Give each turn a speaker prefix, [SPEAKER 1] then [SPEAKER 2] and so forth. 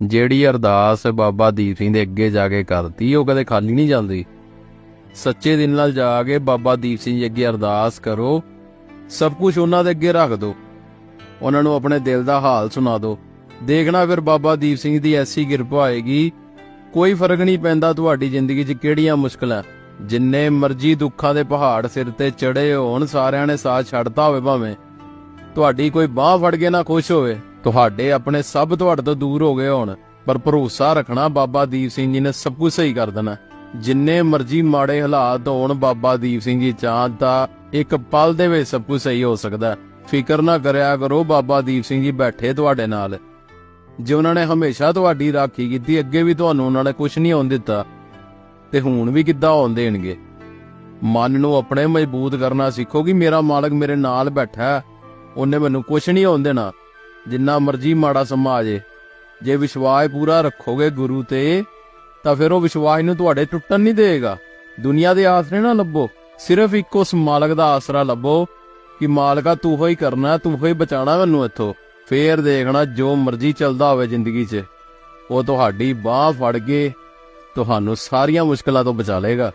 [SPEAKER 1] ਜਿਹੜੀ ਅਰਦਾਸ ਬਾਬਾ ਦੀਪ ਸਿੰਘ ਦੇ ਅੱਗੇ ਜਾ ਕੇ ਕਰਤੀ, ਉਹ ਕਦੇ ਖਾਲੀ ਨਹੀਂ ਜਾਂਦੀ ਸੱਚੇ ਦਿਲ ਨਾਲ ਜਾ ਕੇ ਬਾਬਾ ਦੀਪ ਸਿੰਘ ਜੀ ਅੱਗੇ ਅਰਦਾਸ ਕਰੋ, ਸਭ ਕੁਝ ਉਹਨਾਂ ਦੇ ਅੱਗੇ ਰੱਖ ਦਿਓ। ਉਹਨਾਂ ਨੂੰ ਆਪਣੇ ਦਿਲ ਦਾ ਹਾਲ ਸੁਣਾ ਦਿਓ। ਦੇਖਣਾ ਫਿਰ ਬਾਬਾ ਦੀਪ ਸਿੰਘ ਦੀ ਐਸੀ ਕਿਰਪਾ ਹੋਏਗੀ ਕੋਈ ਫ਼ਰਕ ਨਹੀਂ ਪੈਂਦਾ ਤੁਹਾਡੀ ਜ਼ਿੰਦਗੀ 'ਚ ਕਿਹੜੀਆਂ ਮੁਸ਼ਕਲਾਂ, ਜਿੰਨੇ ਮਰਜ਼ੀ ਦੁੱਖਾਂ ਦੇ ਪਹਾੜ ਸਿਰ ਤੇ ਚੜੇ ਹੋਣ, ਸਾਰਿਆਂ ਨੇ ਸਾਥ ਛੱਡਤਾ ਹੋਵੇ ਭਾਵੇਂ, ਤੁਹਾਡੀ ਕੋਈ ਬਾਹ ਫੜ ਕੇ ਨਾ ਖੁਸ਼ ਹੋਵੇ। ਤੁਹਾਡੇ ਆਪਣੇ ਸਭ ਤੁਹਾਡੇ ਤੋਂ ਦੂਰ ਹੋ ਗਏ ਹੋਣ, ਪਰ ਭਰੋਸਾ ਰੱਖਣਾ ਬਾਬਾ ਦੀਪ ਸਿੰਘ ਜੀ ਨੇ ਸਭ ਕੁਝ ਸਹੀ ਕਰ ਦੇਣਾ। ਜਿੰਨੇ ਮਰਜ਼ੀ ਮਾੜੇ ਹਾਲਾਤ ਹੋਣ ਬਾਬਾ ਦੀਪ ਸਿੰਘ ਜੀ ਚਾਹਤ ਇੱਕ ਪਲ ਦੇ ਵਿੱਚ ਸਭ ਕੁਝ ਸਹੀ ਹੋ ਸਕਦਾ ਫਿਕਰ ਨਾ ਕਰਿਆ ਕਰੋ ਬਾਬਾ ਦੀਪ ਸਿੰਘ ਜੀ ਬੈਠੇ ਤੁਹਾਡੇ ਨਾਲ। ਜੇ ਉਹਨਾਂ ਨੇ ਹਮੇਸ਼ਾ ਤੁਹਾਡੀ ਰਾਖੀ ਕੀਤੀ, ਅੱਗੇ ਵੀ ਤੁਹਾਨੂੰ ਉਹਨਾਂ ਨੇ ਕੁਝ ਨਹੀਂ ਹੋਣ ਦਿੱਤਾ, ਤੇ ਹੁਣ ਵੀ ਕਿੱਦਾਂ ਹੋਣ ਦੇਣਗੇ? ਮਨ ਨੂੰ ਆਪਣੇ ਮਜ਼ਬੂਤ ਕਰਨਾ ਸਿੱਖੋ ਕਿ ਮੇਰਾ ਮਾਲਕ ਮੇਰੇ ਨਾਲ ਬੈਠਾ ਉਹਨੇ ਮੈਨੂੰ ਕੁਝ ਨਹੀਂ ਹੋਣ ਦੇਣਾ। ਜਿੰਨਾ ਮਰਜ਼ੀ ਮਾੜਾ ਸਮਾਂ ਆ ਜੇ। ਜੇ ਵਿਸ਼ਵਾਸ ਪੂਰਾ ਰੱਖੋਗੇ ਗੁਰੂ ਤੇ, ਤਾਂ ਫਿਰ ਉਹ ਵਿਸ਼ਵਾਸ ਨੂੰ ਤੁਹਾਡੇ ਟੁੱਟਣ ਨਹੀਂ ਦੇਗਾ ਦੁਨੀਆ ਦੇ ਆਸਰੇ ਨਾ ਲੱਭੋ। ਸਿਰਫ ਇੱਕ ਉਸ ਮਾਲਕ ਦਾ ਆਸਰਾ ਲੱਭੋ ਕਿ ਮਾਲਕਾ ਤੂੰ ਹੀ ਕਰਨਾ, ਤੂੰ ਹੀ ਬਚਾਣਾ ਮੈਨੂੰ ਇੱਥੋਂ। ਫੇਰ ਦੇਖਣਾ ਜੋ ਮਰਜ਼ੀ ਚੱਲਦਾ ਹੋਵੇ ਜ਼ਿੰਦਗੀ 'ਚ। ਉਹ ਤੁਹਾਡੀ ਬਾਹ ਫੜ ਕੇ ਤੁਹਾਨੂੰ ਸਾਰੀਆਂ ਮੁਸ਼ਕਲਾਂ ਤੋਂ ਬਚਾ ਲੇਗਾ